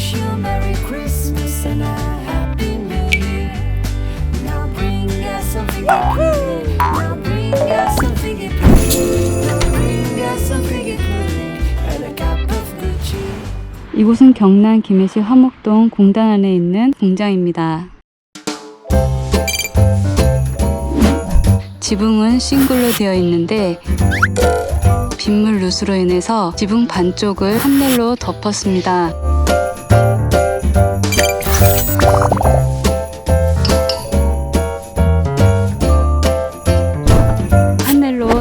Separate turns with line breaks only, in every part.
wish you a Merry Christmas and a Happy New Year. Now bring us something good. Now bring us something good. Now bring us something good. And a cup of good cheer.
이곳은 경남 김해시 화목동 공단 안에 있는 공장입니다. 지붕은 싱글로 되어 있는데 빗물 누수로 인해서 지붕 반쪽을 한넬로 덮었습니다.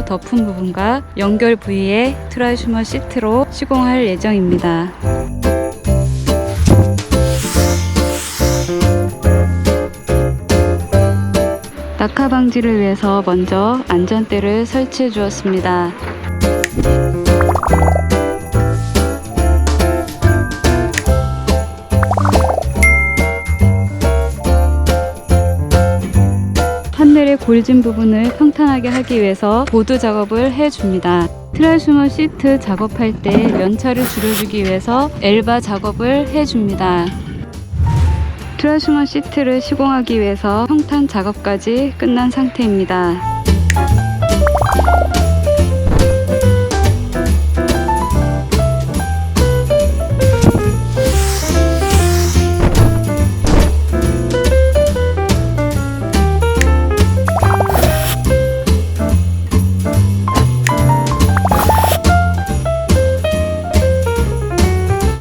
덮은 부분과 연결 부위에 트라이슈머 시트로 시공할 예정입니다. 낙하 방지를 위해서 먼저 안전대를 설치해 주었습니다. 판넬의 골진 부분을 평탄하게 하기 위해서 보드 작업을 해줍니다. 트라이슈머 시트 작업할 때 연차를 줄여주기 위해서 엘바 작업을 해줍니다. 트라이슈머 시트를 시공하기 위해서 평탄 작업까지 끝난 상태입니다.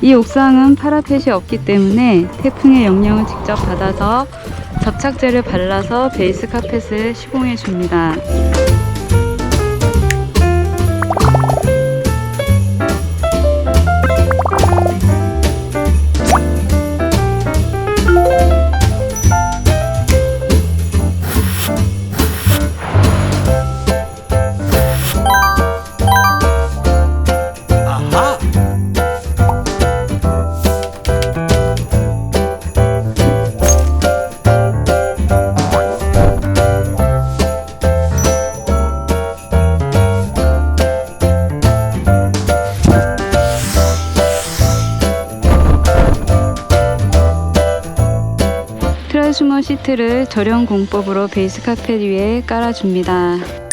이 옥상은 파라펫이 없기 때문에 태풍의 영향을 직접 받아서 접착제를 발라서 베이스 카펫을 시공해 줍니다. 트라이슈머 시트를 저렴 공법으로 베이스 카펫 위에 깔아줍니다.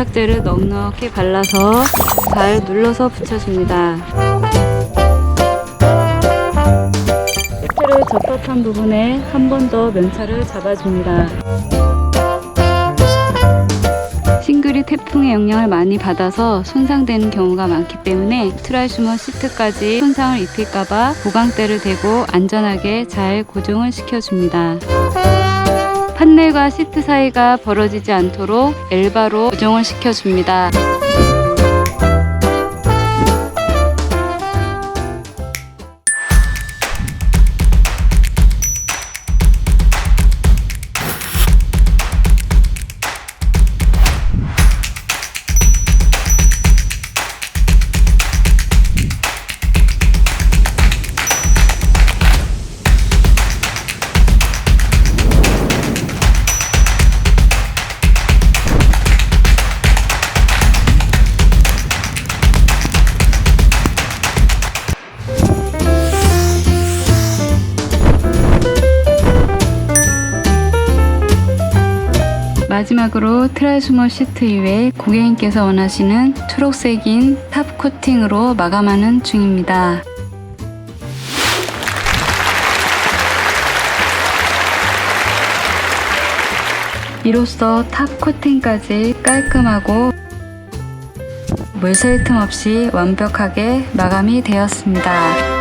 접착제를 넉넉히 발라서 잘 눌러서 붙여줍니다. 시트를 접합한 부분에 한 번 더 면차를 잡아줍니다. 싱글이 태풍의 영향을 많이 받아서 손상되는 경우가 많기 때문에 트라이슈머 시트까지 손상을 입힐까봐 보강대를 대고 안전하게 잘 고정을 시켜줍니다. 판넬과 시트 사이가 벌어지지 않도록 엘바로 고정을 시켜줍니다. 마지막으로 트라이슈머 시트 위에 고객님께서 원하시는 초록색인 탑 코팅으로 마감하는 중입니다. 이로써 탑 코팅까지 깔끔하고 물샐 틈 없이 완벽하게 마감이 되었습니다.